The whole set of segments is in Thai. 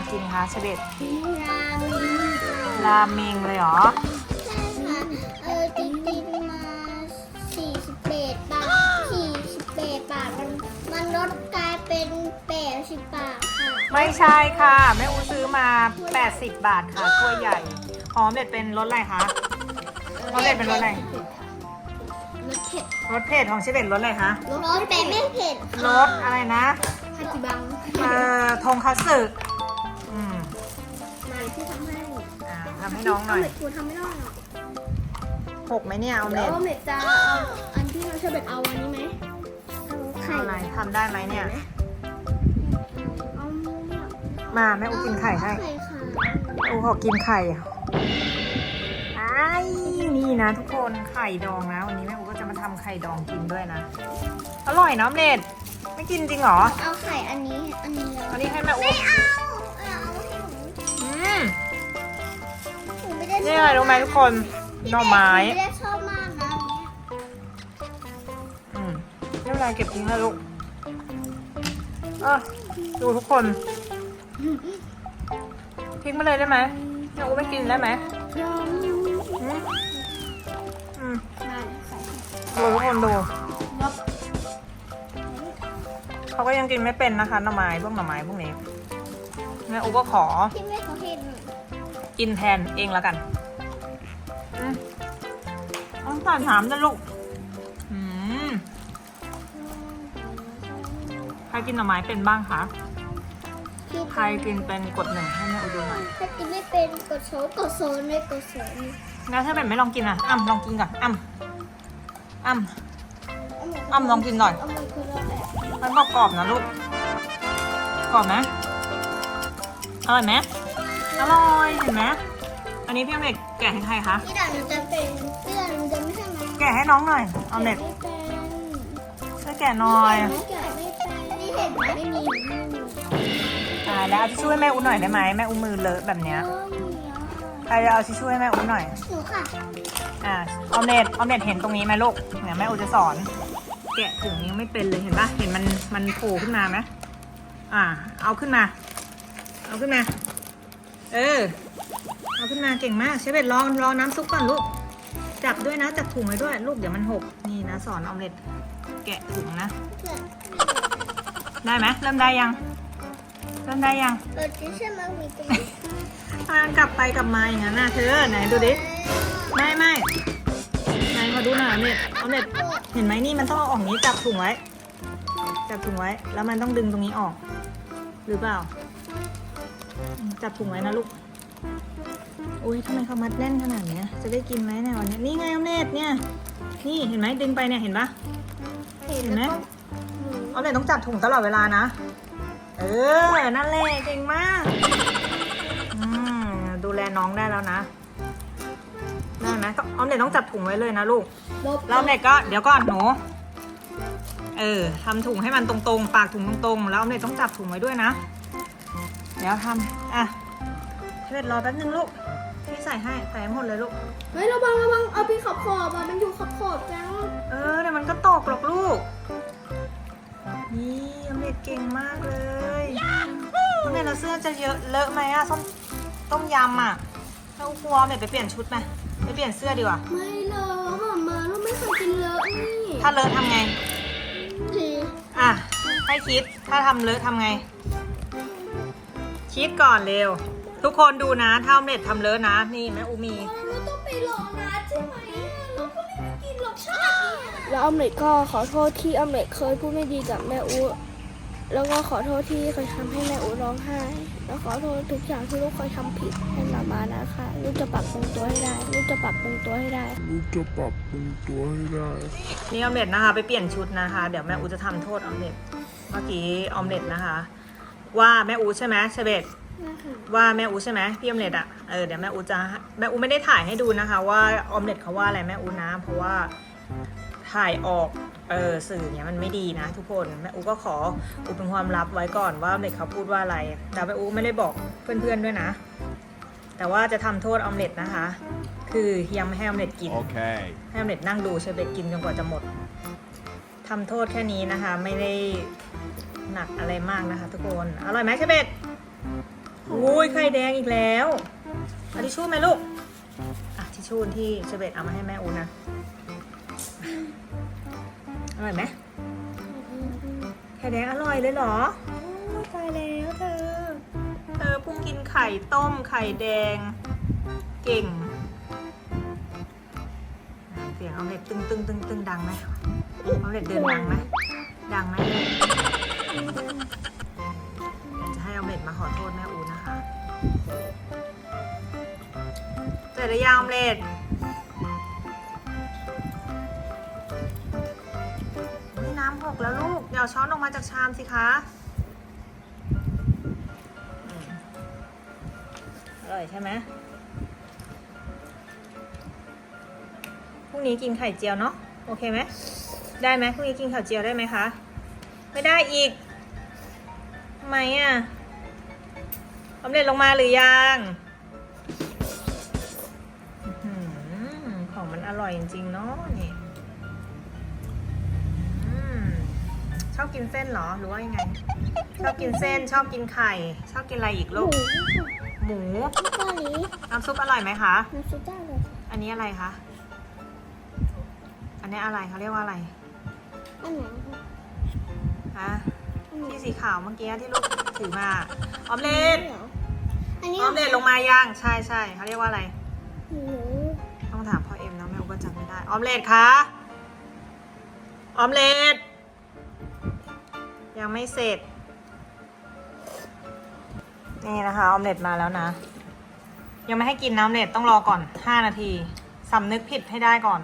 มากินคะเชเบตราเมงค่ะราเมงเลยเหรอ ใช่ค่ะเออจริงๆมา48บาท48บาทมันมันลดกลายเป็น80บาทค่ะ ไม่ใช่ค่ะแม่อูซื้อมา 80 บาทค่ะถ้วยใหญ่หอมเด็ดเป็นรสอะไรคะ รสเผ็ดเป็นรสอะไร รสเผ็ดรสเผ็ดของเชเบตรสอะไรคะรสแต่ไม่เผ็ดรสอะไรนะฮาจิบัง เอ่อทงคัตสึ อืม มาเลยที่ทำให้อ่าทำให้น้องหน่อยเม็ดกูทำไม่ได้หรอกหกไหมเนี่ยเอาแล้เน็ตวเม็ดจะเอาอันที่เราชอบเบ็ดเอาอันนี้ไหมเอาไข่เอาอะไรทำได้ไหมเนี่ย เอามาแม่อูกินไข่ให้ไข่ค่ะอูขอกินไข่ไอ้ายนี่นะทุกคนไข่ดองนะวันนี้แม่อูก็จะมาทำไข่ดองกินด้วยนะอร่อยนะออมเน็ตไม่กินจริงเหรอเอาไข่อันนี้อันนี้แล้วอันนี้ให้แม่อูไม่เอาเอา นี่อะไรรู้ไหมทุกคนหน่อไม้ไม่ได้ชอบมากนะอันเนี้ยอืมไม่เป็นไรเก็บทิ้งแล้วลูกเออดูทุกคน ทิ้งไปเลยได้ไหมแม่อูไม่กินได้ไหมอืมอืมดูทุกคนดูเขาก็ยังกินไม่เป็นนะคะหน่อไม้พวกหน่อไม้พวกนี้แม่อูก็ขอที่แม่เขาเห็นกินแทนเองแล้วกัน ต้องสั่นถามนะลูกอืมใครกินหน่อไม้เป็นบ้างคะ ใครกินเป็นกดหนึ่งให้แม่อูดูหน่อยถ้ากินไม่เป็นกดโซนกดโซนเลยกดโซนแล้วถ้าเป็นไม่ลองกินอะอ้ำลองกินก่อนอ้ำอ้ำอ้ำลองกินหน่อยเอามือคือเราแบบมันกรอบๆนะลูกกรอบไหมอร่อยไหมอร่อยเห็นไหม อันนี้พี่ออมเล็กแกะให้ใครคะที่ด่านหนูจะเป็นที่ด่านหนูจะไม่ใช่ไหมแกะให้น้องหน่อยออมเล็กไม่เป็นช่วยแกะหน่อยไม่แกะไม่เป็นนี่เห็นไหมไม่มีมือตายแล้วเอาทิชชู่ให้แม่อุ้หน่อยได้ไหมแม่อุ้มือเลอะแบบเนี้ยเออมีอะใครจะเอาทิชชู่ให้แม่อุ้หน่อย หนูค่ะอ่าออมเล็ตออมเล็ตเห็นตรงนี้ไหมลูกเนี่ยแม่อูจะสอน แกะถุงนี้ไม่เป็นเลยเห็นปะเห็นมันมันโผล่ขึ้นมาไหมอ่า เอาขึ้นมา เอาขึ้นมา เออ เอาขึ้นมาเก่งมากใช้เบ็ดลองลองน้ำซุปก่อนลูก จับด้วยนะ จับถุงไว้ด้วย ลูกเดี๋ยวมันหก นี่นะ สอนออมเล็ตแกะถุงนะ ได้ไหมเริ่มได้ยัง เริ่มได้ยังเออที่ใช่ไหมมีตรงนี้ทานกลับไปกลับมาอย่างนั้นนะเธอไหนดูดิ ไม่ไม่ไหนขอดูหน่อยออมเล็ตออมเล็ตเห็นไหมนี่มันต้องเอาออกนี้จับถุงไว้ จับถุงไว้ แล้วมันต้องดึงตรงนี้ออก หรือเปล่าอืมจับถุงไว้นะลูก อุ้ยทำไมเขามัดแน่นขนาดเนี้ย จะได้กินไหมเนี่ยวันเนี้ยนี่ไงออมเล็ตเนี่ย นี่เห็นไหมดึงไปเนี่ยเห็นปะเห็นไหมออมเล็ตต้องจับถุงตลอดเวลานะ เออ นั่นแหละเก่งมากอืมดูแลน้องได้แล้วนะได้ไหมต้องออมเล็ตต้องจับถุงไว้เลยนะลูกลบแล้วออมเล็ตก็เดี๋ยวก่อนหนูเออทำถุงให้มันตรงๆ ปากถุงตรงๆ แล้วออมเล็ตต้องจับถุงไว้ด้วยนะ เดี๋ยวทำอะ เชเวตรอแป๊บนึงลูก พี่ใส่ให้ ใส่ให้หมดเลยลูก เฮ้ยระวังระวังเอาไปขอบขอบอะมันอยู่ขอบขอบจังเออเดี๋ยวมันก็ตกหรอกลูก นี่ออมเล็ตเก่งมากเลยออมเล็ตเราเสื้อจะเยอะเลอะไหมอะส้มต้มยำอะเรากลัวออมเล็ตไปเปลี่ยนชุดไหมไปเปลี่ยนเสื้อดีกว่า ไม่เลอะหมามาเราไม่เคยกินเลอะนี่ถ้าเลอะทำไง ดีอะ ให้คิด ถ้าทำเลอะทำไง คิดก่อนเร็ว ทุกคนดูนะถ้าออมเล็ตทำเลอะนะ นี่แม่อูมี เราต้องไปรอนะใช่ไหมเราก็ไม่ได้กินหรอกชาติเนี่ยแล้วออมเล็ตก็ขอโทษที่ออมเล็ตเคยพูดไม่ดีกับแม่อูแล้วก็ขอโทษที่เคยทำให้แม่อูร้องไห้ แล้วขอโทษทุกอย่างที่ลูกเคยทำผิดให้มามานะคะลูกจะปรับปรุงตัวให้ได้ลูกจะปรับปรุงตัวให้ได้ ลูกจะปรับปรุงตัวให้ได้ นี่ออมเล็ตนะคะ ไปเปลี่ยนชุดนะคะ เดี๋ยวแม่อูจะทำโทษออมเล็ตเมื่อกี้ออมเล็ตนะคะ ว่าแม่อูใช่ไหมเชเบต ว่าแม่อูใช่ไหมพี่ออมเล็ตอะเออเดี๋ยวแม่อูจะแม่อูไม่ได้ถ่ายให้ดูนะคะ ว่าออมเล็ตเขาว่าอะไรแม่อูนะเพราะว่าถ่ายออกเออสื่อเนี้ยมันไม่ดีนะ ทุกคนแม่อูก็ขออุบเป็นความลับไว้ก่อนว่าออมเล็ตเขาพูดว่าอะไร แต่แม่อูไม่ได้บอกเพื่อนๆด้วยนะ แต่ว่าจะทำโทษออมเล็ตนะคะ คือยังไม่ให้ออมเล็ตกิน Okay. ให้ออมเล็ตนั่งดูเชอร์เบตกินจนกว่าจะหมดทำโทษแค่นี้นะคะ ไม่ได้หนักอะไรมากนะคะ ทุกคนอร่อยไหมเชอร์เบต อุ้ยไข่แดงอีกแล้วเอาทิชชู่ไหมลูกอะทิชชู่ที่เชเบตเอามาให้แม่อูนะอร่อยไหมไข่แดงอร่อยเลยเหรอโอ้ตายแล้วเธอ เธอพุ่งกินไข่ต้มไข่แดง เก่ง เสียงออมเล็ตตึงตึงตึงตึงดังไหมออมเล็ตเดินดังไหมดังไหม เล็ตมาขอโทษแม่อูนะคะ เสร็จหรือยังอมเล็ตนี่น้ำหกแล้วลูก เดี๋ยวช้อนออกมาจากชามสิคะอืมอร่อยใช่ไหมพรุ่งนี้กินไข่เจียวเนาะ โอเคไหม ได้ไหมพรุ่งนี้กินไข่เจียวได้ไหมคะ ไม่ได้อีก ทำไมอะ ออมเล็ตลงมาหรือยังอื้อหือของมันอร่อยจริงๆเนาะนี่อืมชอบกินเส้นเหรอหรือว่ายังไง ชอบกินเส้นชอบกินไข่ ชอบกินอะไรอีกหลูมูก หมูเกาหลีน้ำซุปอร่อยไหมคะ น้ำซุปได้เลยอันนี้อะไรคะ อันนี้อะไรเขาเรียกว่าอะไร อันไหนฮะอันไหนที่สีขาวเมื่อกี้ที่ลูก ถือมาออมเล็ตอันนี้ออมเล็ตลงมายังใช่ใช่เขาเรียกว่าอะไรหมูต้องถามพ่อเอ็มนะแม่อุก็จำไม่ได้ ออมเล็ตคะออมเล็ตยังไม่เสร็จ นี่นะคะออมเล็ตมาแล้วนะ ยังไม่ให้กินน้ำเล็ตต้องรอก่อน5นาทีสำนึกผิดให้ได้ก่อน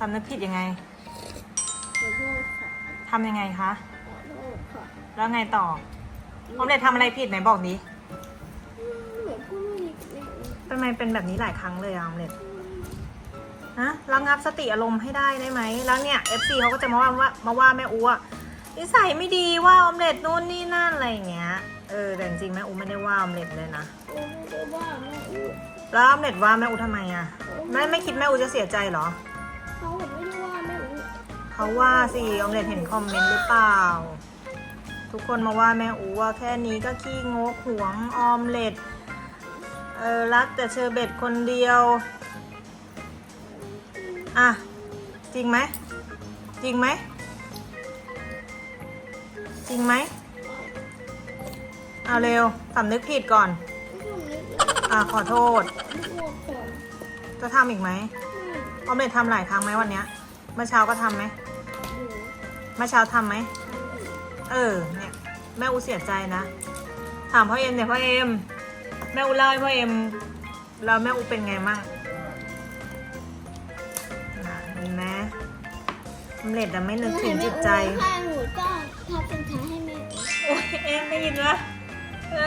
สำนึกผิดยังไงขอโทษค่ะทำยังไงคะขอโทษ ค่ะแล้วไงต่อออมเล็ตทำอะไรผิดไหนบอกดิเหมือนพูดไม่ดีกับแม่เลยทำไมเป็นแบบนี้หลายครั้งเลยอะออมเล็ตฮะระงับสติอารมณ์ให้ได้ได้ไหมแล้วเนี่ย FC เขาก็จะมาว่าว่ามาว่าแม่อูอะนิสัยไม่ดีว่าออมเล็ตนู่นนี่นั่นอะไรอย่างเงี้ยเออแต่จริงๆแม่อูไม่ได้ว่าออมเล็ตเลยนะโอ้ไม่ได้ว่าแม่อูแล้วออมเล็ตว่าแม่อูทำไมอะไม่ไม่คิดแม่อูจะเสียใจเหรอเขาไม่ได้ว่าแม่อูเขาว่าสิออมเล็ตเห็นคอมเมนต์หรือเปล่า ทุกคนมาว่าแม่อูว่าแค่นี้ก็ขี้งกหวงออมเล็ตเออรักแต่เชอร์เบ็ดคนเดียว อะ จริงไหม จริงไหม จริงไหม เอาเร็วสำนึกผิดก่อน อะ ขอโทษ จะทำอีกไหมออมเล็ตทำหลายครั้งไหมวันเนี้ยเมื่อเช้าก็ทำไหมเมื่อเช้าทำไหม เออ เนี่ย แม่อูเสียใจนะ ถามพ่อเอ็มเนี่ยพ่อเอ็มแม่อูเล่าให้พ่อเอ็มแล้วแม่อูเป็นไงมั่งน่ะเห็นไหมออมเล็ตอะไม่นึกถึงจิตใจ ถ้าหนูก็ทำเป็นแท้ให้แม่อูโอ้ยเอ็มได้ยินไหมเอ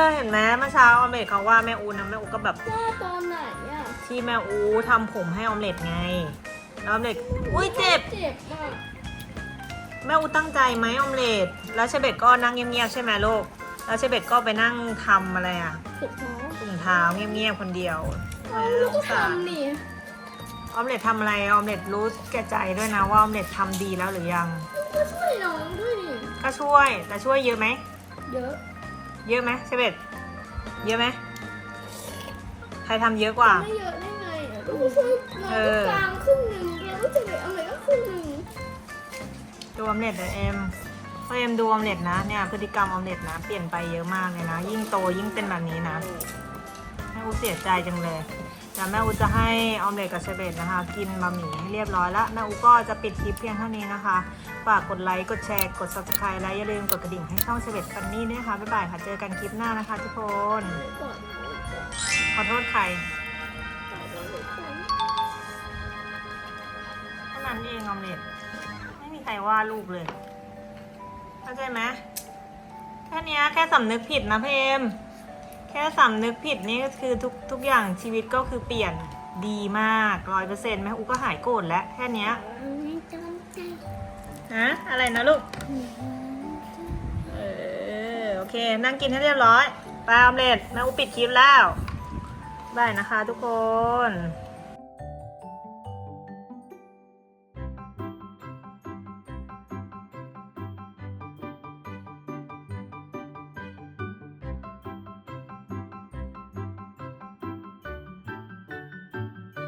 อเห็นไหมเมื่อเช้าออมเล็ตเขาว่าแม่อูนะแม่อูก็แบบว่าตอนไหนอะที่แม่อูทำผมให้ออมเล็ตไงแล้วออมเล็ตอุ้ยเจ็บ เจ็บมาก แม่อูตั้งใจไหมออมเล็ตแล้วเชเบตก็นั่งเงียบๆใช่ไหมลูกแล้วเชเบตก็ไปนั่งทำอะไรอะเจ็บท้องถุงเท้าเงียบๆคนเดียวเอาลูกก็ทำนี่ออมเล็ตทำอะไรออมเล็ตรู้แก่ใจด้วยนะว่าออมเล็ตทำดีแล้วหรือยังก็ช่วยน้องด้วยนี่ก็ช่วยแต่ช่วยเยอะไหมเยอะเยอะไหมเชเบตเยอะไหมใครทำเยอะกว่า ไม่เยอะได้ไงอะก็ช่วยน้องเออ กลางครึ่งหนึ่งแล้วก็จะไปเอาไหนก็ครึ่งหนึ่ง ดูออมเล็ตนะเอ็มพอเอ็มดูออมเล็ตนะเนี่ยพฤติกรรมออมเล็ตนะ เปลี่ยนไปเยอะมากเลยนะ ยิ่งโตยิ่งเป็นแบบนี้นะแม่อูเสียใจจังเลยเดี๋ยวแม่อูจะให้ออมเล็ตกับเชเบตนะคะ กินบะหมี่ให้เรียบร้อยแล้วแม่อูก็จะปิดคลิปเพียงเท่านี้นะคะฝากกดไลค์กดแชร์กด subscribe และอย่าลืมกดกระดิ่งให้ช่องเชเบตฟันนี่ด้วยนะคะบ๊ายบายค่ะเจอกันคลิปหน้านะคะทุกคนขอโทษใครแค่นั้นเองออมเล็ต รว่าลูกเลย เข้าใจไหมแค่นี้แค่สำนึกผิดนะเพมแค่สำนึกผิดนี่ก็คือทุกทุกอย่างชีวิตก็คือเปลี่ยนดีมากร้อยเปอร์เซ็นต์แม่อูก็หายโกรธแล้วแค่นี้ไม่ต้งใจนะอะไรนะลูก เออโอเค นั่งกินให้เรียบร้อยปลาออมเล็ตแม่อูปิดคลิปแล้วบายนะคะทุกคน